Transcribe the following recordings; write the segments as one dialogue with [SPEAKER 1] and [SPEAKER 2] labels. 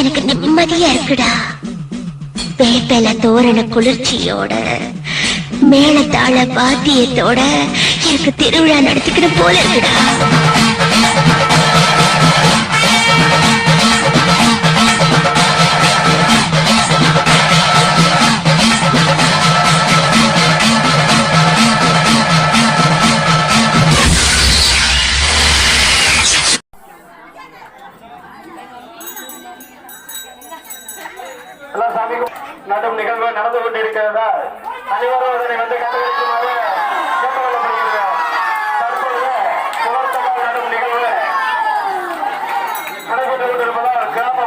[SPEAKER 1] எனக்கு நிம்மதியா இருக்குடா. வேப்பல தோரண குளிர்ச்சியோட மேளதாள பாத்தியத்தோட எனக்கு திருவிழா நடத்திக்கிட்டு போல இருக்குடா.
[SPEAKER 2] எல்லா சாமிக்கும் நடும் நிகழ்வு நடந்து கொண்டிருக்கிறதா? அனைவரும் அதனை வந்து கண்டுபிடிக்குமாறு கேட்டுக்கொள்ளப்படுகிறது. தற்பொழுது புகழ்த்தமிழ் நடும் நிகழ்வு நடைபெற்றுக் கொண்டிருப்பதால் கிராம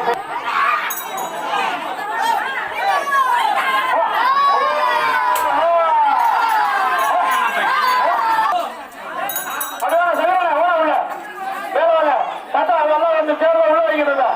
[SPEAKER 2] ஓட உள்ள. மேல தாத்தா, சேர்ந்து உள்ள வைக்கிறதா?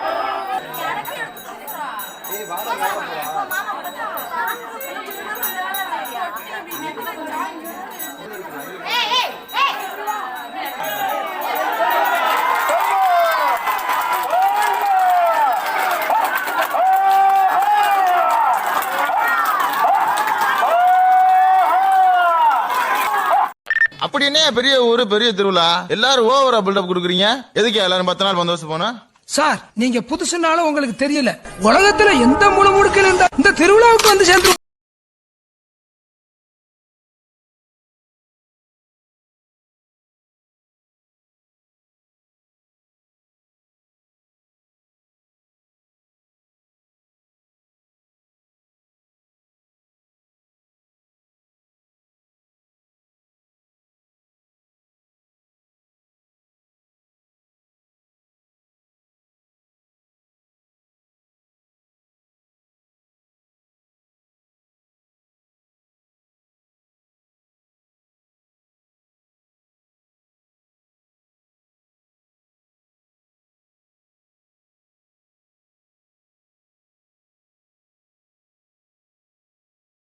[SPEAKER 3] அப்படி என்ன பெரிய ஊரு பெரிய திருவிழா. எல்லாரும் ஓவரா பில்டப் கொடுக்குறீங்க? எதுக்கு எல்லாரும் பத்து நாள் பந்தோபஸ்து போனா
[SPEAKER 4] சார் நீங்க புதுசுனால உங்களுக்கு தெரியல. உலகத்துல எந்த மூல முடுக்கில் இருந்தா இந்த திருவிழாவுக்கு வந்து சேர்ந்து